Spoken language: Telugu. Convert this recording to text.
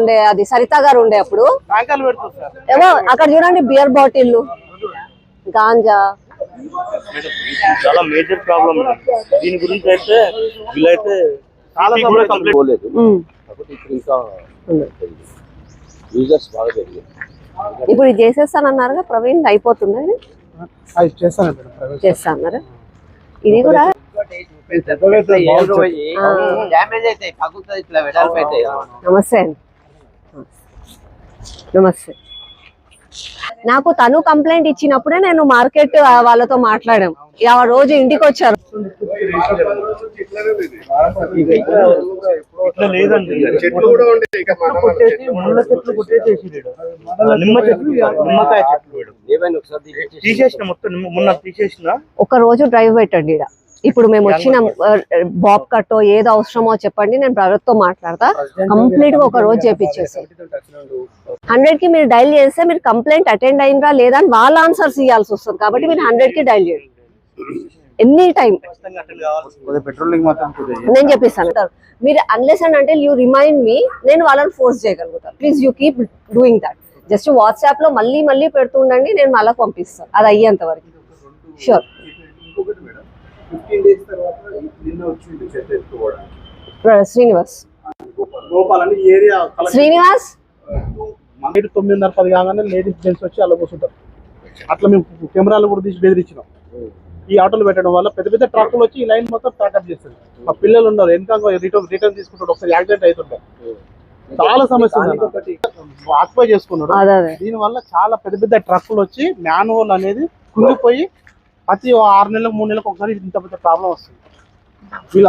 ఉండే అది సరిత గారు ఉండే అప్పుడు. ఏమో అక్కడ చూడండి బియర్ బాటిల్ గాంజా. చాలా మేజర్ ప్రాబ్లం దీని గురించి అయితే వీళ్ళైతే చాలా కంప్లీట్ పోలేదు ఇప్పుడు ఇంకా యూజర్స్ బాగా పెరిగారు. ఇప్పుడు ఇది చేసేస్తానన్నారుగా ప్రవీణ్ అయిపోతుంది చేస్తాను ఇది కూడా నమస్తే అండి. నమస్తే. నాకు తను కంప్లైంట్ ఇచ్చినప్పుడే నేను మార్కెట్ వాళ్ళతో మాట్లాడాం. ఆ రోజు ఇంటికి వచ్చారు. ఒక రోజు డ్రైవ్ పెట్టండి ఈడ ఇప్పుడు మేము వచ్చిన బాబ్ కట్టో ఏదో అవసరమో చెప్పండి నేను ప్రభుత్వం మాట్లాడతా. కంప్లీట్గా ఒక రోజు చేపించేసి హండ్రెడ్కి మీరు డైల్ చేస్తే మీరు కంప్లైంట్ అటెండ్ అయిందా లేదా అని వాళ్ళ ఆన్సర్స్ ఇవ్వాల్సి వస్తుంది. కాబట్టి మీరు హండ్రెడ్కి డైల్ చేయండి. ఎనీ టైం నేను చెప్పిస్తాను. మీరు అన్లెస్ అండ్ అంటే యూ రిమైండ్ మీ నేను వాళ్ళని ఫోర్స్ చేయగలుగుతాను. Please you keep doing that just వాట్సాప్లో మళ్ళీ మళ్ళీ పెడుతుండండి నేను మళ్ళీ పంపిస్తాను. అది అయ్యేంత వరకు. షూర్ ఫిఫ్టీన్ డేస్ తర్వాత నిన్న వచ్చింది చెత్త ఎత్తుకోవడానికి. శ్రీనివాస్. ఏరియా శ్రీనివాస్? నైట్ తొమ్మిదిన్నర పది కాగానే లేడీస్ జెంట్స్ వచ్చి అలా కూర్చుంటారు. అట్లా మేము కెమెరాలు కూడా తీసి బెదిరించినాం ఈ ఆటోలు పెట్టడం వల్ల పెద్ద పెద్ద ట్రక్కులు వచ్చి ఈ లైన్ మొత్తం ప్యాకప్ చేస్తుంది మా పిల్లలు ఉన్నారు వెనక రిటర్న్ రిటర్న్ తీసుకుంటారు ఒకసారి యాక్సిడెంట్ అవుతుంటాయి చాలా సమస్య ఉంది. ఆక్యుపై చేసుకున్నారు అదే అదే. దీని వల్ల చాలా పెద్ద పెద్ద ట్రక్కులు వచ్చి మ్యాన్హోల్ అనేది కుంగిపోయి ప్రతి ఆరు నెలలకు మూడు నెలలకు ఒకసారి ఇంత పెద్ద ప్రాబ్లం వస్తుంది. వీళ్ళు